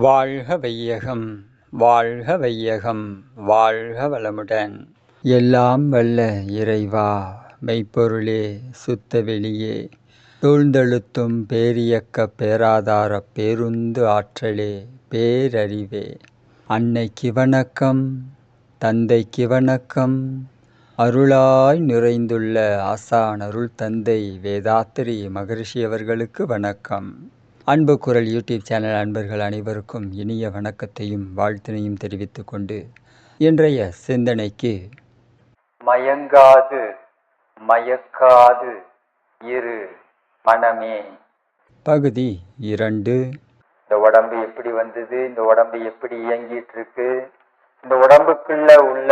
வாழ்க வையகம் வாழ்க வையகம் வாழ்க வளமுடன். எல்லாம் வல்ல இறைவா மெய்ப்பொருளே சுத்த வெளியே. தூழ்ந்தெழுத்தும் பேரியக்க பேராதார பேருந்து ஆற்றலே பேரறிவே. அன்னைக்கு வணக்கம் தந்தைக்கு வணக்கம். அருளாய் நிறைந்துள்ள ஆசான் அருள் தந்தை வேதாத்திரி மகரிஷி அவர்களுக்கு வணக்கம். அன்பு குரல் யூடியூப் சேனல் அன்பர்கள் அனைவருக்கும் இனிய வணக்கத்தையும் வாழ்த்தினையும் தெரிவித்துக் கொண்டு இன்றைய சிந்தனைக்கு மயங்காது மயக்காது இரு மனமே. பகுதி இரண்டு. இந்த உடம்பு எப்படி வந்தது? இந்த உடம்பு எப்படி இயங்கிட்டு இருக்கு இந்த உடம்புக்குள்ள உள்ள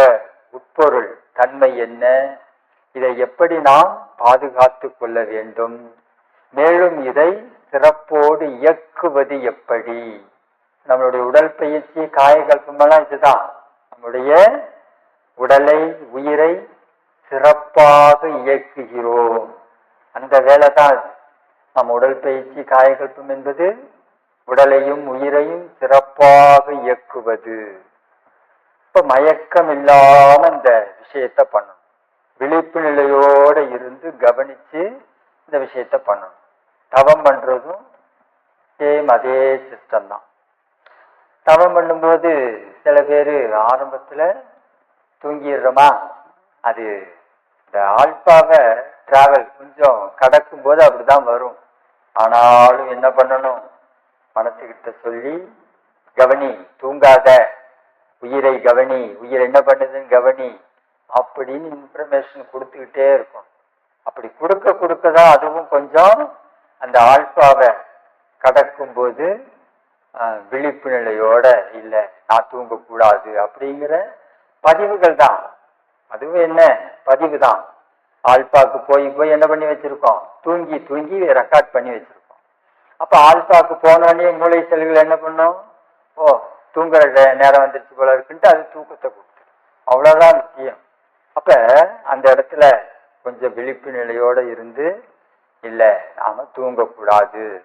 உட்பொருள் தன்மை என்ன? இதை எப்படி நாம் பாதுகாத்து கொள்ள வேண்டும்? மேலும் இதை சிறப்போடு இயக்குவது எப்படி? நம்மளுடைய உடல் பயிற்சி காயகல்பமெல்லாம் இதுதான். நம்முடைய உடலை உயிரை சிறப்பாக இயக்குகிறோம். அந்த வேலை தான் நம் நம்ம உடல் பயிற்சி காயகல்பம் என்பது உடலையும் உயிரையும் சிறப்பாக இயக்குவது. இப்ப மயக்கம் இல்லாம இந்த விஷயத்த பண்ணணும். விழிப்பு நிலையோட இருந்து கவனிச்சு இந்த விஷயத்த பண்ணணும். தவம் பண்றதும் சேம் அதே சிஸ்டம் தான். தவம் பண்ணும்போது சில பேர் ஆரம்பத்துல தூங்கிடுறோமா? அது இந்த ஆல்பாவை டிராவல் கொஞ்சம் கடக்கும் போது அப்படிதான் வரும். ஆனாலும் என்ன பண்ணணும்? மனசுகிட்ட சொல்லி கவனி தூங்காத. உயிரை கவனி. உயிர் என்ன பண்ணுதுன்னு கவனி. அப்படின்னு இன்ஃபர்மேஷன் கொடுத்துக்கிட்டே இருக்கும் அப்படி கொடுக்க கொடுக்க தான் அதுவும் கொஞ்சம் அந்த ஆல்பாவை கடக்கும் போது விழிப்பு நிலையோட இல்லை நான் தூங்கக்கூடாது அப்படிங்கிற பதிவுகள் தான். அதுவும் என்ன? பதிவு தான். ஆல்பாக்கு போய் போய் என்ன பண்ணி வச்சிருக்கோம்? தூங்கி தூங்கி ரெக்கார்ட் பண்ணி வச்சிருக்கோம். அப்போ ஆல்பாக்கு போனோடனே மூளை செல்கள் என்ன பண்ணும்? ஓ தூங்குற நேரம் வந்துருச்சு போல இருக்குன்ட்டு அது தூக்கத்தை கொடுத்து அவ்வளோதான் முக்கியம். அப்போ அந்த இடத்துல கொஞ்சம் விழிப்பு நிலையோடு இருந்து இல்லை நாம தூங்கக்கூடாது.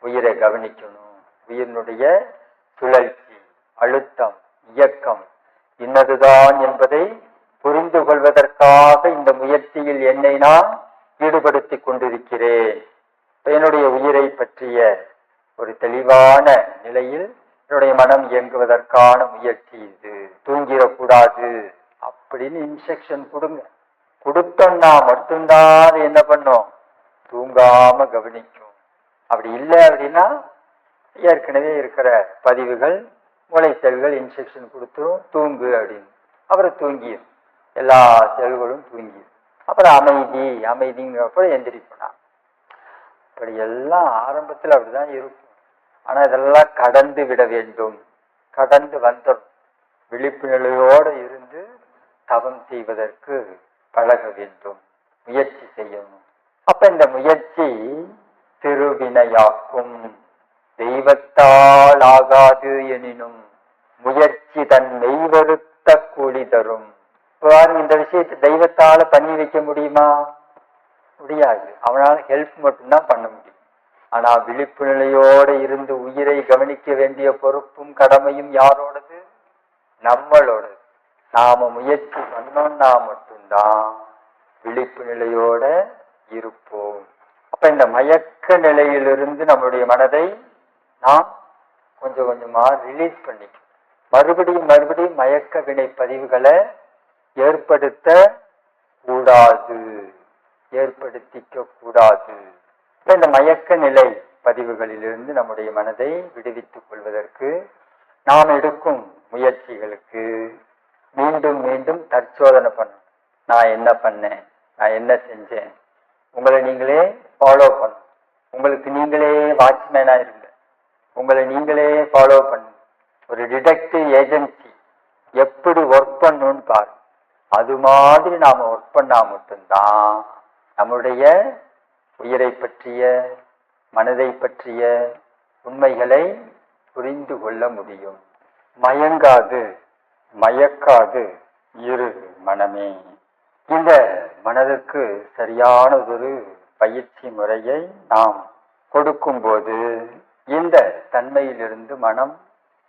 உயிரை கவனிக்கணும். உயிரினுடைய சுழற்சி அழுத்தம் இயக்கம் இன்னதுதான் என்பதை புரிந்து கொள்வதற்காக இந்த முயற்சியில் என்னை நான் ஈடுபடுத்தி கொண்டிருக்கிறேன். என்னுடைய உயிரை பற்றிய ஒரு தெளிவான நிலையில் என்னுடைய மனம் இயங்குவதற்கான முயற்சி இது. தூங்கிடக்கூடாது. அப்படின்னு இன்ஸ்ட்ரக்ஷன் கொடுங்க. கொடுத்தோம்னா மட்டும்தான் அது என்ன பண்ணும்? தூங்காம கவனிக்கும். அப்படி இல்லை அப்படின்னா ஏற்கனவே இருக்கிற பதிவுகள் மூளை செல்கள் இன்ஸ்ட்ரக்ஷன் கொடுத்துரும் தூங்கு அப்படின்னு. அப்புறம் தூங்கியும் எல்லா செல்களும் தூங்கியும் அப்புறம் அமைதி அமைதிங்கிறப்ப எந்திரிப்போனா இப்படி எல்லாம் ஆரம்பத்தில் அப்படிதான் இருக்கும். ஆனா இதெல்லாம் கடந்து விட வேண்டும். கடந்து வந்துடும் விழிப்புணர்வோடு இருந்து தவம் செய்வதற்கு பழக வேண்டும். முயற்சி செய்யணும். அப்ப இந்த முயற்சி திருவினையாக்கும். தெய்வத்தால் ஆகாது எனினும் முயற்சி தன் மெய்வருத்த கூலி தரும். பாருங்க இந்த விஷயத்தை தெய்வத்தால பண்ணி வைக்க முடியுமா? முடியாது. அவனால ஹெல்ப் மட்டும்தான் பண்ண முடியும். ஆனா விழிப்பு நிலையோட இருந்து உயிரை கவனிக்க வேண்டிய பொறுப்பும் கடமையும் யாரோடது? நம்மளோடது. நாம முயற்சி பண்ணோம்னா மட்டும்தான் விழிப்பு நிலையோட இருப்போம். அப்ப இந்த மயக்க நிலையிலிருந்து நம்மளுடைய மனதை நாம் கொஞ்சம் கொஞ்சமா ரிலீஸ் பண்ணிக்கும். மறுபடியும் மறுபடியும் மயக்க வினை பதிவுகளை ஏற்படுத்த கூடாது. ஏற்படுத்திக்க கூடாது இப்ப இந்த மயக்க நிலை பதிவுகளிலிருந்து நம்முடைய மனதை விடுவித்துக் கொள்வதற்கு நாம் எடுக்கும் முயற்சிகளுக்கு மீண்டும் மீண்டும் தற்சோதனை பண்ணணும். நான் என்ன பண்ணேன்? நான் என்ன செஞ்சேன்? உங்களை நீங்களே ஃபாலோ பண்ணணும் உங்களுக்கு நீங்களே வாட்ச்மேனாக இருங்க. உங்களை நீங்களே ஃபாலோ பண்ணுங்க ஒரு டிடெக்டிவ் ஏஜென்சி எப்படி ஒர்க் பண்ணணும்னு பாருங்க அது மாதிரி நாம் ஒர்க் பண்ணால் மட்டும்தான் நம்முடைய உயிரை பற்றிய மனதை பற்றிய உண்மைகளை புரிந்து கொள்ள முடியும். மயங்காது மயக்காது இரு மனமே. இந்த மனதிற்கு சரியானதொரு பயிற்சி முறையை நாம் கொடுக்கும்போது இந்த தன்மையிலிருந்து மனம்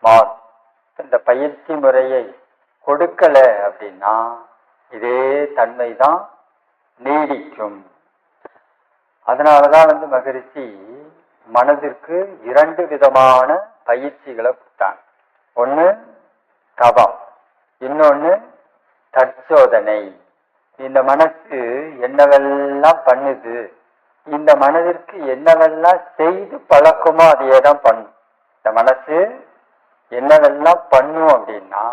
மாறும். இந்த பயிற்சி முறையை கொடுக்கல அப்படின்னா இதே தன்மை தான் நீடிக்கும். அதனாலதான் வந்து மகரிஷி மனதிற்கு இரண்டு விதமான பயிற்சிகளை கொடுத்தாங்க ஒன்று தபம் இன்னொன்று தற்சோதனை. இந்த மனசு என்னவெல்லாம் பண்ணுது இந்த மனதிற்கு என்னவெல்லாம் செய்து பழக்கமோ அதையே தான் பண்ணும். இந்த மனசு என்னவெல்லாம் பண்ணும் அப்படின்னா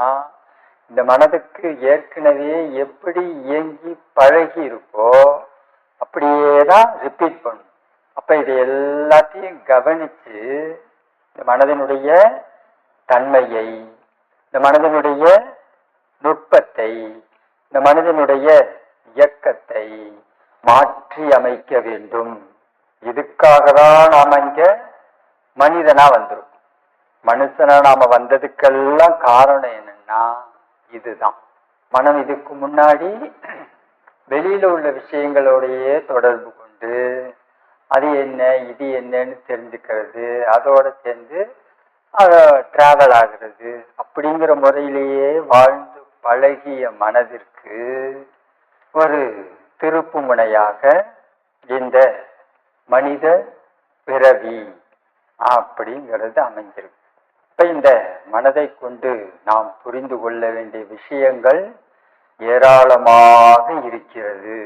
இந்த மனதுக்கு ஏற்கனவே எப்படி இயங்கி பழகி இருக்கோ அப்படியே தான் ரிப்பீட் பண்ணும். அப்ப இது எல்லாத்தையும் கவனித்து இந்த மனதினுடைய தன்மையை இந்த மனதினுடைய நுட்பத்தை இந்த மனிதனுடைய இயக்கத்தை மாற்றி அமைக்க வேண்டும். இதுக்காக தான் நாம இங்க மனிதனா வந்துடும் மனுஷனா நாம வந்ததுக்கெல்லாம் காரணம் என்னன்னா இதுதான். மனம் இதுக்கு முன்னாடி வெளியில உள்ள விஷயங்களோடையே தொடர்பு கொண்டு அது என்ன இது என்னன்னு தெரிஞ்சுக்கிறது அதோட சேர்ந்து அத டிராவல் ஆகுறது அப்படிங்கிற முறையிலேயே வாழ்ந்து பழகிய மனதிற்கு ஒரு திருப்பு முனையாக இந்த மனித பிறவி அப்படிங்கிறது அமைஞ்சிருக்கு இப்ப இந்த மனதை கொண்டு நாம் புரிந்து கொள்ள வேண்டிய விஷயங்கள் ஏராளமாக இருக்கிறது.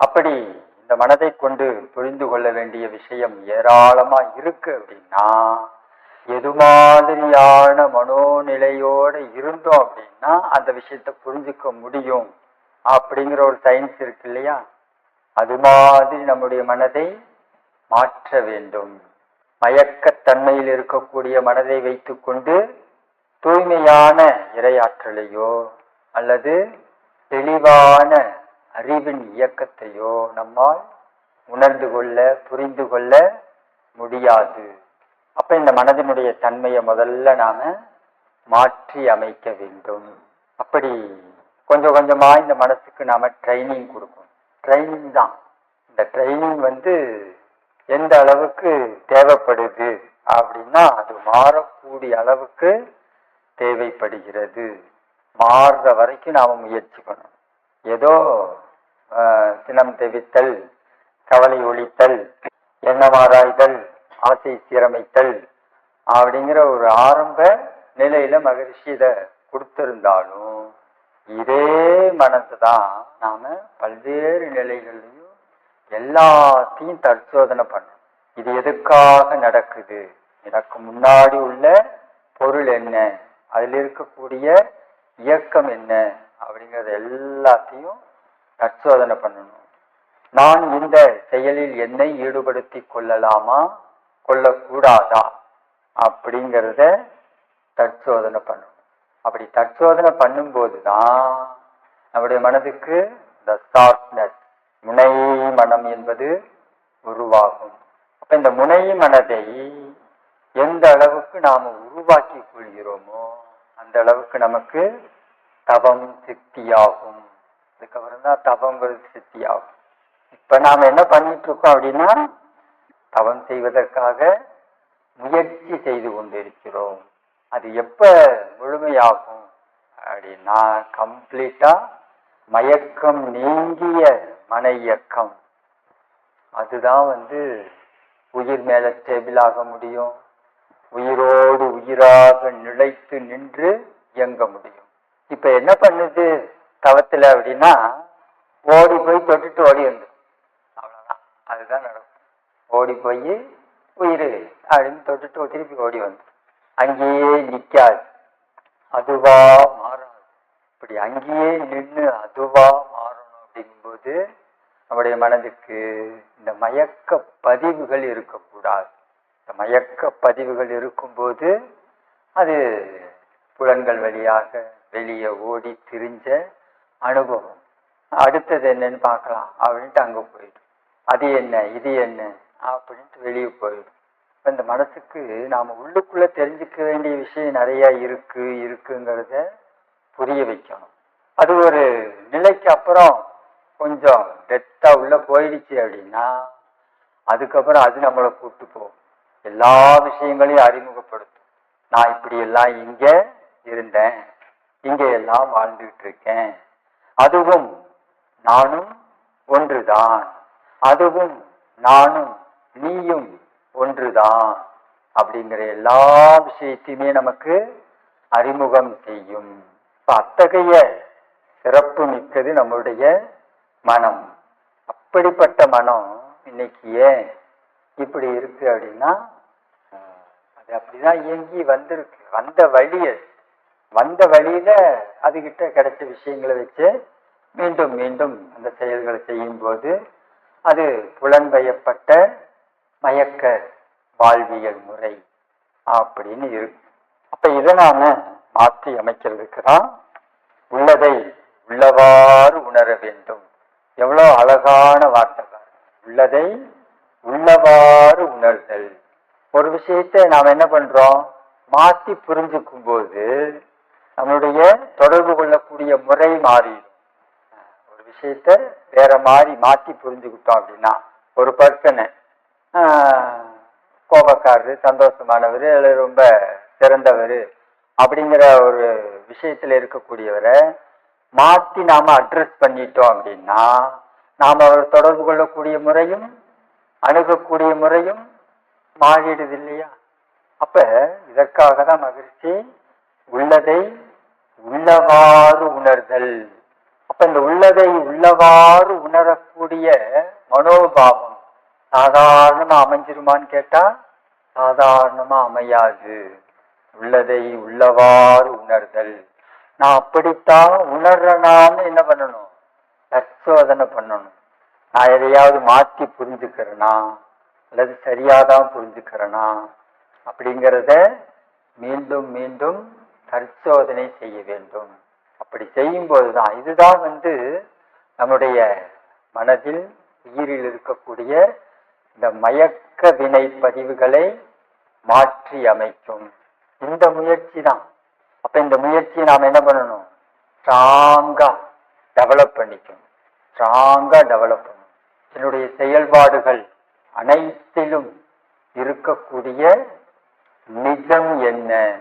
அப்படி இந்த மனதை கொண்டு புரிந்து கொள்ள வேண்டிய விஷயம் ஏராளமா இருக்கு அப்படின்னா எது மாதிரியான மனோநிலையோடு இருந்தோம் அப்படின்னா அந்த விஷயத்தை புரிஞ்சுக்க முடியும் அப்படிங்கிற ஒரு சயின்ஸ் இருக்கு இல்லையா? அது மாதிரி நம்முடைய மனதை மாற்ற வேண்டும். மயக்கத்தன்மையில் இருக்கக்கூடிய மனதை வைத்துக்கொண்டு தூய்மையான இரையாற்றலையோ அல்லது தெளிவான அறிவின் இயக்கத்தையோ நம்மால் உணர்ந்து கொள்ள புரிந்து கொள்ள முடியாது. அப்ப இந்த மனதினுடைய தன்மையை முதல்ல நாம மாற்றி அமைக்க வேண்டும். அப்படி கொஞ்சம் கொஞ்சமா இந்த மனசுக்கு நாம ட்ரைனிங் கொடுக்கணும். ட்ரைனிங் தான். இந்த ட்ரைனிங் வந்து எந்த அளவுக்கு தேவைப்படுது அப்படின்னா அது மாறக்கூடிய அளவுக்கு தேவைப்படுகிறது. மாறுற வரைக்கும் நாம முயற்சி பண்ணணும். ஏதோ சினம் தெவித்தல் கவலை ஒழித்தல் எண்ணமாராய்தல் ஆசை சீரமைத்தல் அப்படிங்கிற ஒரு ஆரம்ப நிலையில மகரிஷி இதை கொடுத்திருந்தாலும் இதே மனசு தான் நாம பல்வேறு நிலைகள்லையும் எல்லாத்தையும் தற்சோதனை பண்ணணும். இது எதுக்காக நடக்குது? எனக்கு முன்னாடி உள்ள பொருள் என்ன? அதில் இருக்கக்கூடிய இயக்கம் என்ன? அப்படிங்கறது எல்லாத்தையும் தற்சோதனை பண்ணணும். நான் இந்த செயலில் என்னை ஈடுபடுத்தி கொள்ளலாமா? கொள்ளக்கூடாதா? அப்படிங்கிறத தற்சோதனை பண்ணணும் அப்படி தற்சோதனை பண்ணும்போது தான் நம்முடைய மனதுக்கு த ஷார்ப்னஸ் முனை மனம் என்பது உருவாகும். அப்ப இந்த முனை மனதை எந்த அளவுக்கு நாம் உருவாக்கி கொள்கிறோமோ அந்த அளவுக்கு நமக்கு தவம் சித்தியாகும். அதுக்கப்புறம் தான் தவங்கிறது சித்தியாகும். இப்ப நாம என்ன பண்ணிட்டு இருக்கோம் அப்படின்னா தவம் செய்வதற்காக முயற்சி செய்து கொண்டிருக்கிறோம். அது எப்ப முழுமையாகும்? அப்படின்னா கம்ப்ளீட்டா மயக்கம் நீங்கிய மன இயக்கம் அதுதான் வந்து உயிர் மேல ஸ்டேபிள் ஆக முடியும். உயிரோடு உயிராக நிலைத்து நின்று இயங்க முடியும். இப்ப என்ன பண்ணுது? தவத்துல அப்படின்னா ஓடி போய் தொட்டுட்டு ஓடி வந்துடும் அவ்வளவுதான். அதுதான் ஓடி போய் உயிர் அப்படின்னு தொட்டுட்டு திருப்பி ஓடி வந்து. அங்கேயே நிக்காது. அதுவா மாறாது இப்படி அங்கேயே நின்று அதுவா மாறணும் அப்படிங்கும்போது நம்முடைய மனதுக்கு இந்த மயக்க பதிவுகள் இருக்கக்கூடாது. இந்த மயக்க பதிவுகள் இருக்கும்போது அது புலன்கள் வழியாக வெளியே ஓடி திரிஞ்ச அனுபவம். அடுத்தது என்னன்னு பார்க்கலாம். அப்படின்ட்டு அங்க போயிடும். அது என்ன? இது என்ன? அப்படின்ட்டு வெளியே போயிடும். இந்த மனசுக்கு நாம உள்ளுக்குள்ள தெரிஞ்சுக்க வேண்டிய விஷயம் நிறைய இருக்கு இருக்குங்கிறத புரிய வைக்கணும். அது ஒரு நிலைக்கு அப்புறம் கொஞ்சம் டெத்தா உள்ள போயிடுச்சு அப்படின்னா அதுக்கப்புறம் அது நம்மளை கூப்பிட்டு போகும். எல்லா விஷயங்களையும் அறிமுகப்படுத்தும். நான் இப்படி எல்லாம் இங்க இருந்தேன் இங்க எல்லாம் வாழ்ந்துகிட்டு இருக்கேன். அதுவும் நானும் ஒன்றுதான். அதுவும் நானும் நீயும் ஒன்றுதான் அப்படிங்கிற எல்லா விஷயத்தையுமே நமக்கு அறிமுகம் செய்யும். அத்தகைய சிறப்பு மிக்கது நம்முடைய மனம். அப்படிப்பட்ட மனம் இன்னைக்கு ஏன் இப்படி இருக்கு அப்படின்னா அது அப்படிதான் இயங்கி வந்திருக்கு. வந்த வழிய வந்த வழியில அதுகிட்ட கிடைச்ச விஷயங்களை வச்சு மீண்டும் மீண்டும் அந்த செயல்களை செய்யும்போது அது புலன்பயப்பட்ட மயக்க வாழ்வியல் முறை அப்படின்னு இருக்கு அப்ப இதை நாம மாற்றி அமைக்கிறதுக்கு தான் உள்ளதை உள்ளவாறு உணர வேண்டும். எவ்வளவு அழகான வார்த்தை உள்ளதை உள்ளவாறு உணர்தல். ஒரு விஷயத்தை நாம் என்ன பண்றோம்? மாத்தி புரிஞ்சுக்கும் போது நம்மளுடைய தொடர்பு கொள்ளக்கூடிய முறை மாறிடும். ஒரு விஷயத்த வேற மாதிரி மாத்தி புரிஞ்சுக்கிட்டோம் அப்படின்னா ஒரு பர்சனை கோபக்காரரு சந்தோஷமானவர் அல்லது ரொம்ப சிறந்தவர் அப்படிங்கிற ஒரு விஷயத்தில் இருக்கக்கூடியவரை மாற்றி நாம் அட்ரஸ் பண்ணிட்டோம் அப்படின்னா நாம் அவர் தொடர்பு கொள்ளக்கூடிய முறையும் அணுகக்கூடிய முறையும் மாறிடுது இல்லையா? அப்போ இதற்காக தான் மகிழ்ச்சி உள்ளதை உள்ளவாறு உணர்தல். அப்போ இந்த உள்ளதை உள்ளவாறு உணரக்கூடிய மனோபாவம் சாதாரணமா அமைஞ்சிருமான்னு கேட்டா சாதாரணமா அமையாது. உள்ளதை உள்ளவாறு உணர்தல். நான் அப்படித்தான் உணர்றனான்னு என்ன பண்ணணும்? பரிசோதனை பண்ணணும். நான் எதையாவது மாற்றி புரிஞ்சுக்கிறேனா? அல்லது சரியாதான் புரிஞ்சுக்கிறேனா? அப்படிங்கிறத மீண்டும் மீண்டும் பரிசோதனை செய்ய வேண்டும். அப்படி செய்யும்போது தான் இதுதான் வந்து நம்முடைய மனதில் உயிரில் இருக்கக்கூடிய இந்த மயக்க வினை பதிவுகளை மாற்றி அமைக்கும். இந்த முயற்சி தான். அப்ப இந்த முயற்சியை நாம் என்ன பண்ணணும்? ஸ்ட்ராங்கா டெவலப் பண்ணிக்கணும். ஸ்ட்ராங்கா டெவலப் பண்ணணும். என்னுடைய செயல்பாடுகள் அனைத்திலும் இருக்கக்கூடிய நிஜம் என்ன?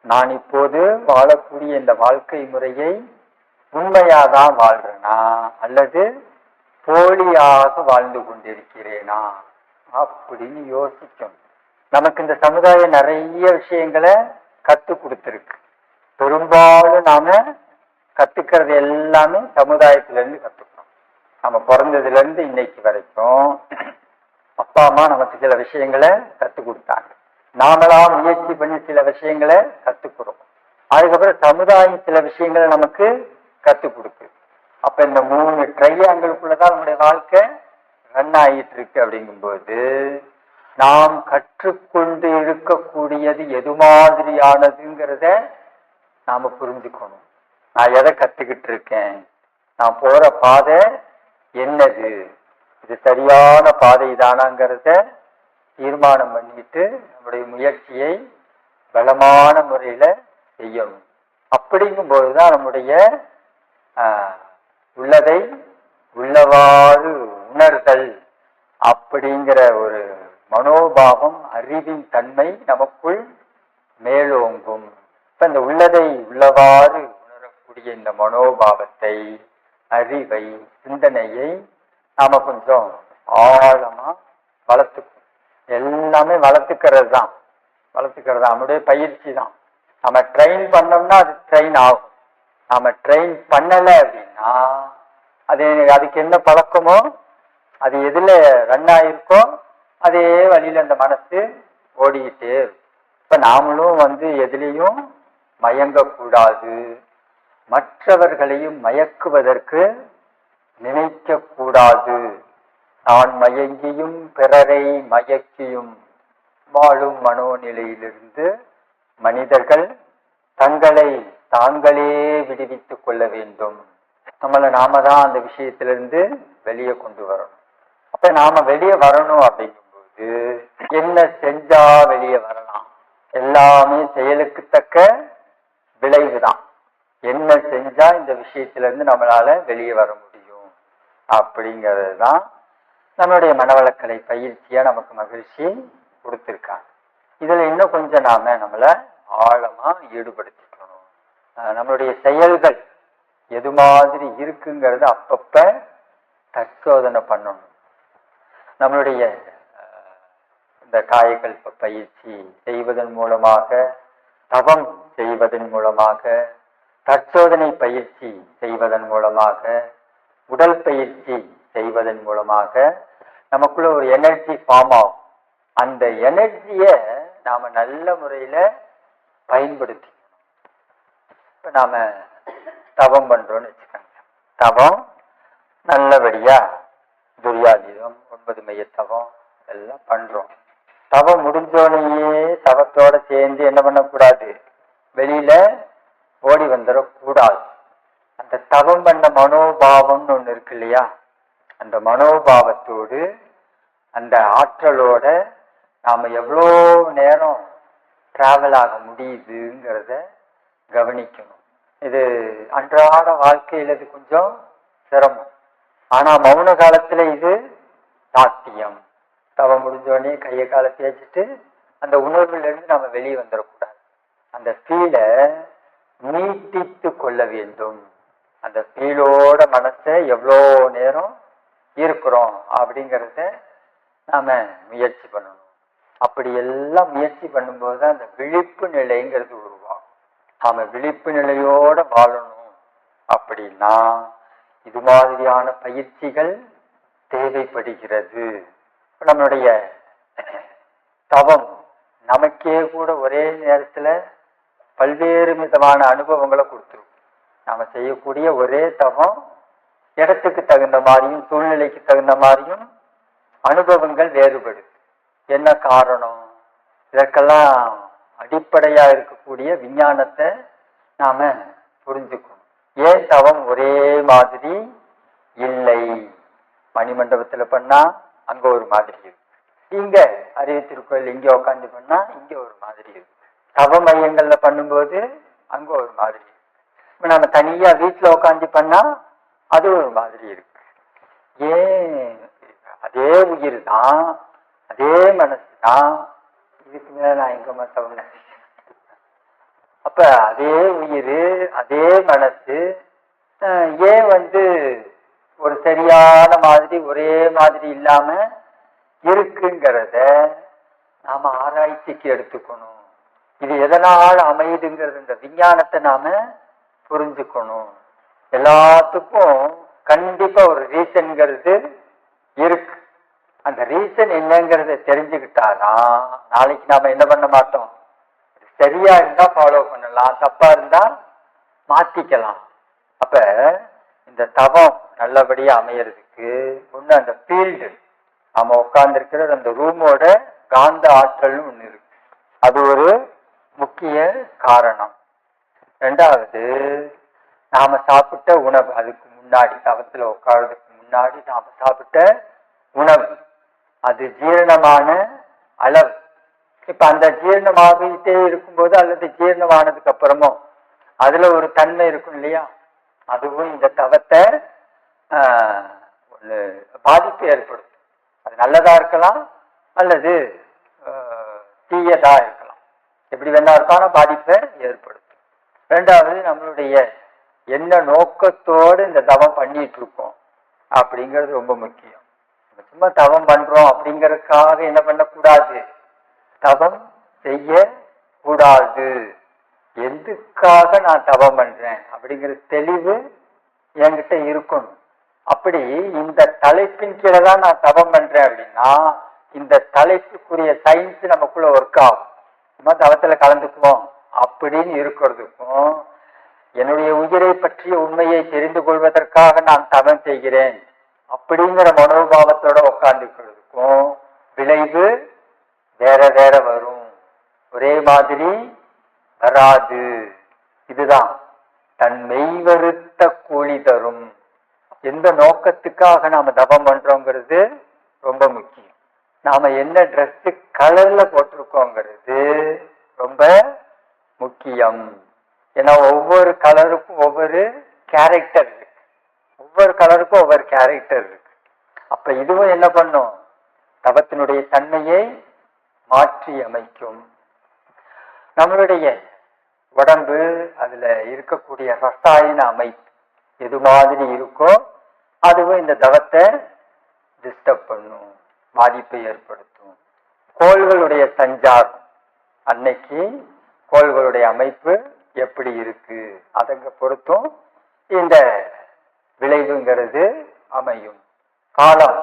நான் இப்போது வாழக்கூடிய இந்த வாழ்க்கை முறையை உண்மையாதான் வாழ்றேனா? அல்லது போலியாக வாழ்ந்து கொண்டிருக்கிறேனா? அப்படின்னு யோசிக்கணும் நமக்கு இந்த சமுதாயம் நிறைய விஷயங்களை கத்து கொடுத்துருக்கு. பெரும்பாலும் நாம கத்துக்கிறது எல்லாமே சமுதாயத்துல இருந்து கத்துக்கிறோம். நம்ம பிறந்ததுல இருந்து இன்னைக்கு வரைக்கும் அப்பா அம்மா நமக்கு சில விஷயங்களை கத்து கொடுத்தாங்க. நாமளா முயற்சி பண்ணி சில விஷயங்களை கத்துக்கிறோம். அதுக்கப்புறம் சமுதாயம் சில விஷயங்களை நமக்கு கத்து கொடுக்கு அப்ப இந்த மூணு ட்ரையாங்கிள்குள்ளதான் நம்முடைய வாழ்க்கை ரன் ஆகிட்டு இருக்கு அப்படிங்கும்போது நாம் கற்றுக்கொண்டு இருக்கக்கூடியது எது மாதிரியானதுங்கிறத நாம புரிஞ்சுக்கணும். நான் எதை கத்துக்கிட்டு இருக்கேன் நான் போற பாதை என்னது? இது சரியான பாதை தானாங்கிறத தீர்மானம் பண்ணிட்டு நம்முடைய முயற்சியை பலமான முறையில செய்யணும். அப்படிங்கும்போது தான் நம்முடைய உள்ளதை உள்ளவாறு உணர்தல் அப்படிங்கிற ஒரு மனோபாவம் அறிவின் தன்மை நமக்குள் மேலோங்கும். இப்ப இந்த உள்ளதை உள்ளவாறு உணரக்கூடிய இந்த மனோபாவத்தை அறிவை சிந்தனையை நாம கொஞ்சம் ஆழமா வளர்த்துக்கும் எல்லாமே வளர்த்துக்கிறது தான் வளர்த்துக்கிறது தான் நம்முடைய பயிற்சி தான் நம்ம ட்ரெயின் பண்ணோம்னா அது ட்ரெயின் ஆகும். நாம ட்ரெயின் பண்ணலை அப்படின்னா அது அதுக்கு என்ன பழக்கமோ அது எதுல ரன் ஆயிருக்கோ அதே வழியில அந்த மனசு ஓடிக்கிட்டே இருக்கும். இப்ப நாமளும் வந்து எதுலேயும் மயங்கக்கூடாது. மற்றவர்களையும் மயக்குவதற்கு நினைக்க கூடாது நான் மயங்கியும் பிறரை மயக்கியும் வாழும் மனோநிலையிலிருந்து மனிதர்கள் தங்களை தாங்களே விடுவித்துக் கொள்ள வேண்டும். நம்மளை நாம தான் அந்த விஷயத்திலிருந்து வெளியே கொண்டு வரணும். இப்ப நாம வெளியே வரணும் அப்படிங்கும்போது என்ன செஞ்சா வெளியே வரலாம்? எல்லாமே செயலுக்கு தக்க விளைவுதான். என்ன செஞ்சா இந்த விஷயத்துல இருந்து நம்மளால வெளியே வர முடியும்? அப்படிங்கிறது தான் நம்மளுடைய மனவளக்கலை பயிற்சியா நமக்கு மகிழ்ச்சி கொடுத்துருக்காங்க. இதுல இன்னும் கொஞ்சம் நாம நம்மள ஆழமா ஈடுபடுத்திக்கணும். நம்மளுடைய செயல்கள் எது மாதிரி இருக்குங்கிறத அப்பப்ப தற்சோதனை பண்ணணும். நம்மளுடைய இந்த காயகல்ப பயிற்சி செய்வதன் மூலமாக தவம் செய்வதன் மூலமாக தற்சோதனை பயிற்சி செய்வதன் மூலமாக உடல் பயிற்சி செய்வதன் மூலமாக நமக்குள்ள ஒரு எனர்ஜி ஃபார்ம் ஆகும். அந்த எனர்ஜியை நாம நல்ல முறையில பயன்படுத்தி இப்ப நாம தவம் பண்றோம்னு வச்சுக்கோங்க. தவம் நல்லபடியா துரியாதீதம் ஒன்பது மைய தவம் எல்லாம் பண்றோம். தவம் முடிஞ்சோனையே தவத்தோட சேர்ந்து என்ன பண்ணக்கூடாது? வெளியில ஓடி வந்துடக்கூடாது. அந்த தவம் பண்ண மனோபாவம்னு ஒண்ணு இருக்கு இல்லையா? அந்த மனோபாவத்தோடு அந்த ஆற்றலோட நாம எவ்வளோ நேரம் டிராவல் ஆக முடியுதுங்கிறத கவனிக்கணும். இது அன்றாட வாழ்க்கையில் இது கொஞ்சம் சிரமம். ஆனா மௌன காலத்துல இது சாத்தியம். தவம் முடிஞ்சோடனே கையை காலை தேய்ச்சிட்டு அந்த உணர்வுல இருந்து நம்ம வெளியே வந்துடக்கூடாது அந்த ஃபீலை நீட்டித்து கொள்ள வேண்டும். அந்த ஃபீலோட மனசை எவ்வளோ நேரம் இருக்கிறோம் அப்படிங்கிறத நாம முயற்சி பண்ணணும். அப்படி எல்லாம் முயற்சி பண்ணும்போது தான் அந்த விழிப்பு நிலைங்கிறது உருவாகும். நாம விழிப்பு நிலையோட வாழணும் அப்படின்னா இது மாதிரியான பயிற்சிகள் தேவைப்படுகிறது. நம்முடைய நம்மளுடைய தவம் நமக்கே கூட ஒரே நேரத்துல பல்வேறு விதமான அனுபவங்களை கொடுத்துரும். நாம செய்யக்கூடிய ஒரே தவம் இடத்துக்கு தகுந்த மாதிரியும் சூழ்நிலைக்கு தகுந்த மாதிரியும் அனுபவங்கள் வேறுபடும் என்ன காரணம்? இதற்கெல்லாம் அடிப்படையா இருக்கக்கூடிய விஞ்ஞானத்தை நாம புரிஞ்சுக்கணும். ஏன் தவம் ஒரே மாதிரி இல்லை. மணிமண்டபத்துல பண்ணா அங்க ஒரு மாதிரி இருக்கு. இங்க அரிய திருக்கோயில் இங்க உட்காந்து பண்ணா இங்க ஒரு மாதிரி இருக்கு. தவ மையங்கள்ல பண்ணும்போது அங்க ஒரு மாதிரி இருக்கு. நம்ம தனியா வீட்டுல உட்காந்து பண்ணா அது ஒரு மாதிரி இருக்கு. ஏன்? அதே உயிர் தான். அதே மனசு தான். இதுக்கு மேல நான் எங்க தவணை அப்ப அதே உயிர் அதே மனசு ஏன் வந்து ஒரு சரியான மாதிரி ஒரே மாதிரி இல்லாம இருக்குங்கிறத நாம ஆராய்ச்சிக்கு எடுத்துக்கணும். இது எதனால் அமையுதுங்கிறது இந்த விஞ்ஞானத்தை நாம புரிஞ்சுக்கணும். எல்லாத்துக்கும் கண்டிப்பா ஒரு ரீசன்ங்கிறது இருக்கு. அந்த ரீசன் என்னங்கிறத தெரிஞ்சுக்கிட்டாதான் நாளைக்கு நாம என்ன பண்ண மாட்டோம்? சரியா இருந்தா ஃபாலோ பண்ணலாம். தப்பா இருந்தா மாத்திக்கலாம். அப்ப இந்த தவம் நல்லபடியா அமையறதுக்கு ஒண்ணு அந்த ஃபீல்டு நாம உட்கார்ந்து அந்த ரூமோட காந்த ஆற்றல்னு ஒண்ணு இருக்கு. அது ஒரு முக்கிய காரணம். ரெண்டாவது நாம சாப்பிட்ட உணவு அதுக்கு முன்னாடி தவத்துல உட்கார்றதுக்கு முன்னாடி நாம சாப்பிட்ட உணவு. அது ஜீரணமான அளவு. இப்ப அந்த ஜீரணமாகிட்டே இருக்கும்போது அல்லது ஜீரணமானதுக்கு அப்புறமும் அதுல ஒரு தன்மை இருக்கும் இல்லையா? அதுவும் இந்த தவத்தை ஆஹ், பாதிப்பு ஏற்படுத்தும். அது நல்லதா இருக்கலாம் அல்லது தீயதாக தீயதா இருக்கலாம். எப்படி வேணா இருக்கான பாதிப்பை ஏற்படுத்தும். ரெண்டாவது நம்மளுடைய என்ன நோக்கத்தோடு இந்த தவம் பண்ணிட்டு இருக்கோம் அப்படிங்கிறது ரொம்ப முக்கியம். சும்மா தவம் பண்றோம் அப்படிங்கறதுக்காக என்ன பண்ணக்கூடாது? தவம் செய்ய கூடாது எதுக்காக நான் தவம் பண்றேன்? அப்படிங்கிற தெளிவு என்கிட்ட இருக்கணும். அப்படி இந்த தலைப்பின் கீழே தான் நான் தவம் பண்றேன் அப்படின்னா இந்த தலைப்புக்குரிய சயின்ஸ் நமக்குள்ள ஒர்க் ஆகும். சும்மா தவத்துல கலந்துக்குவோம். அப்படின்னு இருக்கிறதுக்கும் என்னுடைய உயிரை பற்றிய உண்மையை தெரிந்து கொள்வதற்காக நான் தவம் செய்கிறேன். அப்படிங்கிற மனோபாவத்தோட உட்கார்ந்துக்கிறதுக்கும் விளைவு வேற வேற வரும். ஒரே மாதிரி வராது இதுதான். தன் மெய்வருத்த கூலி தரும். எந்த நோக்கத்துக்காக நாம தபம் பண்றோங்கிறது ரொம்ப முக்கியம். நாம என்ன ட்ரெஸ் கலர்ல போட்டிருக்கோங்கிறது ரொம்ப முக்கியம். ஏன்னா ஒவ்வொரு கலருக்கும் ஒவ்வொரு கேரக்டர் இருக்கு. ஒவ்வொரு கலருக்கும் ஒவ்வொரு கேரக்டர் இருக்கு. அப்ப இதுவும் என்ன பண்ணும்? தவத்தினுடைய தன்மையை மாற்றி அமைக்கும் நம்மளுடைய உடம்பு அதுல இருக்கக்கூடிய ரசாயன அமைப்பு எது மாதிரி இருக்கோ அதுவும் இந்த தவத்தை டிஸ்டர்ப் பண்ணும் பாதிப்பை ஏற்படுத்தும். கோள்களுடைய சஞ்சாரம் அன்னைக்கு கோள்களுடைய அமைப்பு எப்படி இருக்கு? அதங்க பொறுத்தும் இந்த விளைவுங்கிறது அமையும். காலம்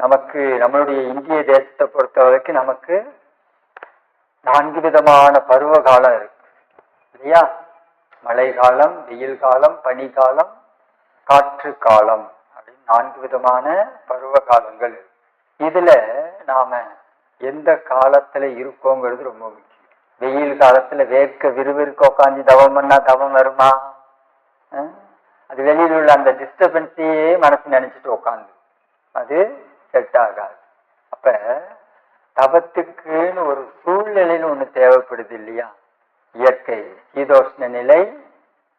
நமக்கு நம்மளுடைய இந்திய தேசத்தை பொறுத்த வரைக்கும் நமக்கு நான்கு விதமான பருவ காலம் இருக்கு. இல்லையா? மழை காலம் வெயில் காலம் பனி காலம் காற்று காலம் அப்படின்னு நான்கு விதமான பருவ காலங்கள் இதுல நாம எந்த காலத்துல இருக்கோங்கிறது ரொம்ப முக்கியம். வெயில் காலத்துல வேர்க்க விறுவிறுக்க உட்காந்து தவம் பண்ணா தவம் வருமா? அது வெளியில உள்ள அந்த டிஸ்டர்பன்ஸையே மனசு நினைச்சிட்டு உட்காந்து அது செட் ஆகாது. அப்ப தவத்துக்குன்னு ஒரு சூழ்நிலைன்னு ஒண்ணு தேவைப்படுது இல்லையா? இயற்கை. சீதோஷ்ண நிலை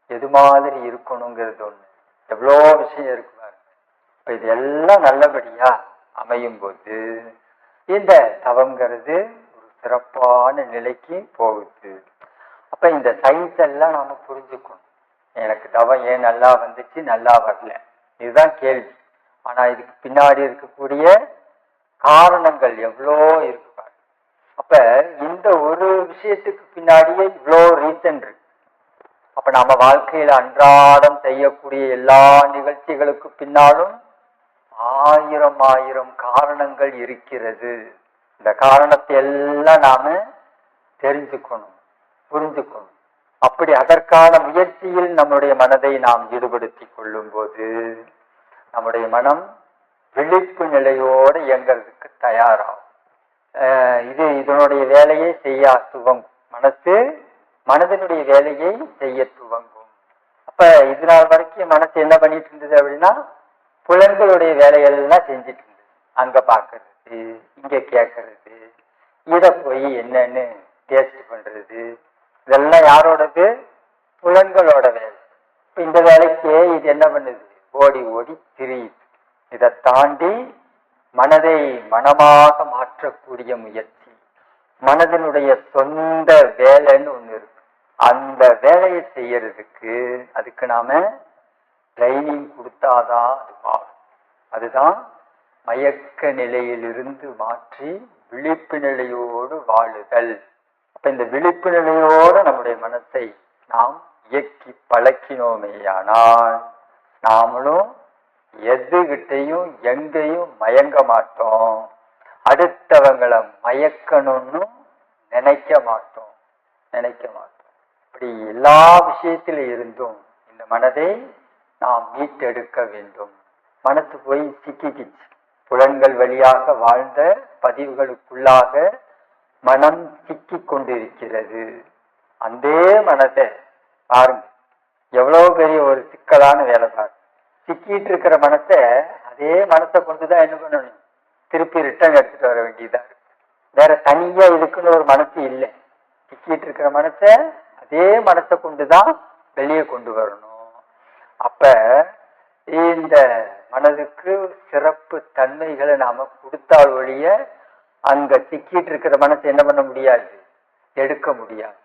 எது மாதிரி இருக்கணுங்கிறது ஒண்ணு. எவ்வளோ விஷயம் இருக்கு இப்போ இப்ப இது எல்லாம் நல்லபடியா அமையும் போது இந்த தவங்கிறது ஒரு சிறப்பான நிலைக்கு போகுது. அப்ப இந்த சயின்ஸ் எல்லாம் நாம புரிஞ்சுக்கணும். எனக்கு தவம் ஏன் நல்லா வந்துச்சு நல்லா வரல? இதுதான் கேள்வி. ஆனா இதுக்கு பின்னாடி இருக்கக்கூடிய காரணங்கள் எவ்வளோ இருக்கு அப்ப இந்த ஒரு விஷயத்துக்கு பின்னாடியே இவ்வளோ ரீசன் இருக்கு. அப்ப நம்ம வாழ்க்கையில அன்றாடம் செய்யக்கூடிய எல்லா நிகழ்ச்சிகளுக்கு பின்னாலும் ஆயிரம் ஆயிரம் காரணங்கள் இருக்கிறது. இந்த காரணத்தை எல்லாம் நாம தெரிஞ்சுக்கணும் புரிஞ்சுக்கணும். அப்படி அதற்கான முயற்சியில் நம்முடைய மனதை நாம் ஈடுபடுத்தி கொள்ளும் போது நம்முடைய மனம் விழிப்பு நிலையோடு இயங்கிறதுக்கு தயாராகும். இது இதனுடைய வேலையை செய்ய துவங்கும். மனசு மனதினுடைய வேலையை செய்ய துவங்கும். அப்ப இது நாள் வரைக்கும் மனசு என்ன பண்ணிட்டு இருந்தது அப்படின்னா புலன்களுடைய வேலைகள்லாம் செஞ்சுட்டு இருந்தது. அங்க பாக்குறது இங்க கேட்கறது இத போய் என்னன்னு டேஸ்ட் பண்றது. இதெல்லாம் யாரோடது? புலன்களோட வேலை. இந்த வேலைக்கே இது என்ன பண்ணுது? ஓடி ஓடி திரியுது. இதை தாண்டி மனதை மனமாக மாற்றக்கூடிய முயற்சி. மனதினுடைய சொந்த வேலைன்னு ஒண்ணு இருக்கு. அந்த வேலையை செய்யறதுக்கு அதுக்கு நாம ட்ரைனிங் கொடுத்தாதான் அது மாறும் அதுதான் மயக்க நிலையிலிருந்து மாற்றி விழிப்பு நிலையோடு வாழுதல். அப்ப இந்த விழிப்பு நிலையோடு நம்முடைய மனத்தை நாம் இயக்கி பழக்கினோமேயானால் நாமளும் எதுகிட்டையும் எங்கேயும் மயங்க மாட்டோம். அடுத்தவங்களை மயக்கணும்னு நினைக்க மாட்டோம். நினைக்க மாட்டோம். இப்படி எல்லா விஷயத்தில இருந்தும் இந்த மனதை நாம் மீட்டெடுக்க வேண்டும். மனசு போய் சிக்கிக்கிச்சு. புலன்கள் வழியாக வாழ்ந்த பதிவுகளுக்குள்ளாக மனம் சிக்கி கொண்டிருக்கிறது. அந்த மனதை பாருங்க. எவ்வளவு பெரிய ஒரு சிக்கலான வேலை பாருங்க சிக்கிட்டு இருக்கிற மனசை அதே மனசை கொண்டுதான் என்ன பண்ணணும்? திருப்பி ரிட்டர்ன் எடுத்துட்டு வர வேண்டியதா இருக்கு. வேற தனியா இதுக்குன்னு ஒரு மனசு இல்லை. சிக்கிட்டு இருக்கிற மனசை அதே மனசை கொண்டுதான் வெளியே கொண்டு வரணும். அப்ப இந்த மனதுக்கு சிறப்பு தன்மைகளை நாம கொடுத்தால் ஒழிய அங்க சிக்கிட்டு இருக்கிற மனசை என்ன பண்ண முடியாது? எடுக்க முடியாது.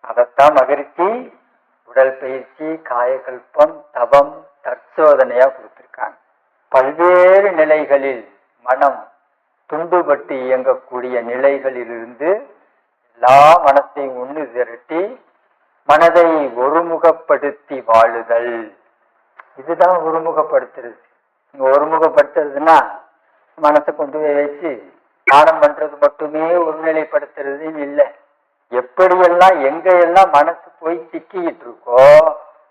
அதைத்தான் மகிழ்ச்சி உடல் பயிற்சி காயகல்பம் தவம் தற்சோதனையா கொடுத்திருக்காங்க. பல்வேறு நிலைகளில் மனம் துண்டுபட்டு இயங்கக்கூடிய நிலைகளிலிருந்து எல்லா மனத்தையும் ஒன்று திரட்டி மனதை ஒருமுகப்படுத்தி வாழுதல். இதுதான் ஒருமுகப்படுத்துறது. இங்க ஒருமுகப்படுத்துறதுன்னா மனசை கொண்டு போய் வச்சு தியானம் பண்றது மட்டுமே ஒருநிலைப்படுத்துறதுன்னு இல்லை. எப்படியெல்லாம் எங்க எல்லாம் மனசு போய் சிக்கிக்கிட்டு இருக்கோ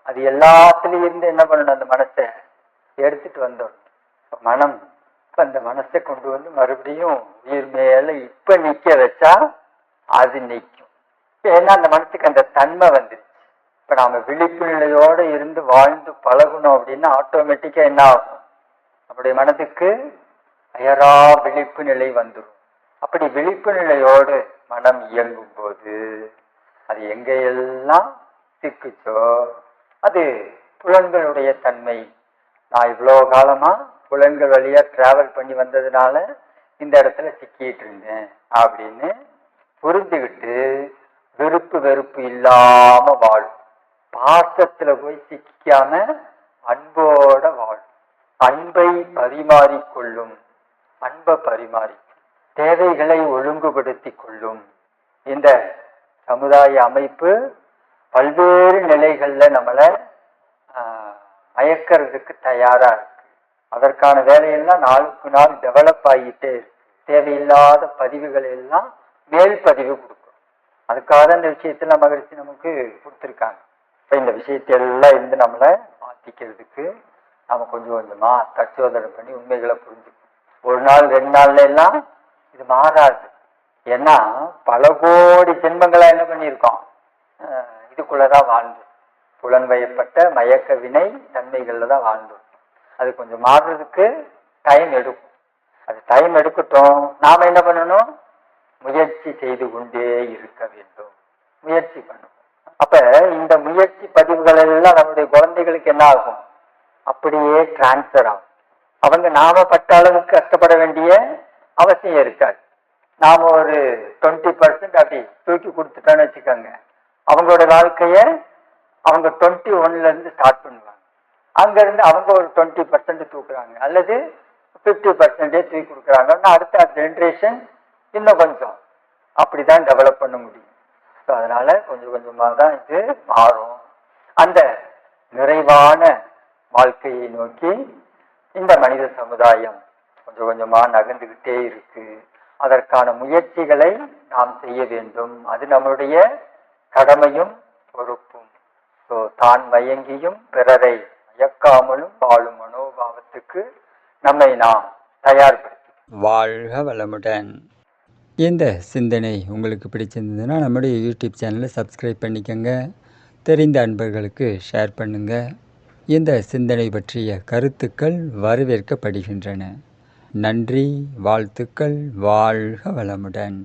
அது எல்லாத்துலயும் இருந்து என்ன பண்ணணும்? அந்த மனசை எடுத்துட்டு வந்தோம். மனம் இப்ப அந்த மனசை கொண்டு வந்து மறுபடியும் உயிர் மேல இப்ப நிக்க வச்சா அது நிக்கும். ஏன்னா அந்த மனசுக்கு அந்த தன்மை வந்துருச்சு. இப்ப நாம விழிப்பு நிலையோட இருந்து வாழ்ந்து பழகணும் அப்படின்னா ஆட்டோமேட்டிக்கா என்ன ஆகும்? நம்முடைய மனதுக்கு அயரா விழிப்பு நிலை வந்துடும் அப்படி விழிப்பு நிலையோடு மனம் இயங்கும் போது அது எங்கெல்லாம் சிக்குச்சோ அது புலன்களுடைய தன்மை. நான் இவ்வளோ காலமா புலன்கள் வழியா டிராவல் பண்ணி வந்ததுனால இந்த இடத்துல சிக்கிட்டு இருந்தேன் அப்படின்னு புரிஞ்சுக்கிட்டு வெறுப்பு வெறுப்பு இல்லாம வாழும் பாசத்துல போய் சிக்காம அன்போட வாழும் அன்பை பரிமாறிக்கொள்ளும். அன்பை பரிமாறி தேவைகளை ஒழுங்குபடுத்தி கொள்ளும். இந்த சமுதாய அமைப்பு பல்வேறு நிலைகள்ல நம்மளை மயக்கிறதுக்கு தயாரா இருக்கு. அதற்கான வேலையெல்லாம் நாளுக்கு நாள் டெவலப் ஆகிட்டே இருக்கு. தேவையில்லாத பதிவுகள் எல்லாம் மேல் பதிவு கொடுக்கும். அதுக்காக தான் இந்த விஷயத்துல மகிழ்ச்சி நமக்கு கொடுத்துருக்காங்க. இப்ப இந்த விஷயத்தையெல்லாம் இருந்து நம்மளை மாத்திக்கிறதுக்கு நாம கொஞ்சம் கொஞ்சமா தற்சோதனை பண்ணி உண்மைகளை புரிஞ்சுக்கணும். ஒரு நாள் ரெண்டு நாள்ல எல்லாம் இது மாறாது. ஏன்னா பல கோடி ஜென்மங்களா என்ன பண்ணியிருக்கோம்? இதுக்குள்ளதான் வாழ்ந்தோம் புலன் வயப்பட்ட மயக்க வினை தன்மைகள்ல தான் வாழ்ந்தோம் அது கொஞ்சம் மாறுறதுக்கு டைம் எடுக்கும். அது டைம் எடுக்கட்டும். நாம என்ன பண்ணணும்? முயற்சி செய்து கொண்டே இருக்க வேண்டும். முயற்சி பண்ணும் அப்ப இந்த முயற்சி பதிவுகள் எல்லாம் நம்முடைய குழந்தைகளுக்கு என்ன ஆகும்? அப்படியே டிரான்ஸ்ஃபர் ஆகும். அவங்க நாம பட்ட அளவுக்கு கஷ்டப்பட வேண்டிய அவசியம் இருக்காது. நாம ஒரு டுவெண்ட்டி பர்சன்ட் அப்படி தூக்கி கொடுத்துட்டோன்னு வச்சுக்கோங்க. அவங்களோட வாழ்க்கைய அவங்க டுவெண்ட்டி ஒன்ல இருந்து ஸ்டார்ட் பண்ணுவாங்க. அங்கேருந்து அவங்க ஒரு டுவெண்ட்டி பர்சன்ட் தூக்குறாங்க. அல்லது ஃபிஃப்டி பர்சன்டே தூக்கி கொடுக்குறாங்கன்னா அடுத்த ஜென்ரேஷன் இன்னும் கொஞ்சம் அப்படிதான் டெவலப் பண்ண முடியும். ஸோ அதனால கொஞ்சம் கொஞ்சமாக தான் இது மாறும். அந்த நிறைவான வாழ்க்கையை நோக்கி இந்த மனித சமுதாயம் கொஞ்சம் கொஞ்சமாக நகர்ந்துக்கிட்டே இருக்கு. அதற்கான முயற்சிகளை நாம் செய்ய வேண்டும். அது நம்மளுடைய கடமையும் பொறுப்பும். ஸோ தான் மயங்கியும் பிறரை மயக்காமலும் வாழும் மனோபாவத்துக்கு நம்மை நாம் தயார்படுத்தி வாழ்க வளமுடன். இந்த சிந்தனை உங்களுக்கு பிடிச்சிருந்ததுன்னா நம்முடைய யூடியூப் சேனலை சப்ஸ்கிரைப் பண்ணிக்கோங்க. தெரிந்த அன்பர்களுக்கு ஷேர் பண்ணுங்கள் இந்த சிந்தனை பற்றிய கருத்துக்கள் வரவேற்கப்படுகின்றன. நன்றி வாழ்த்துக்கள் வாழ்க வளமுடன்.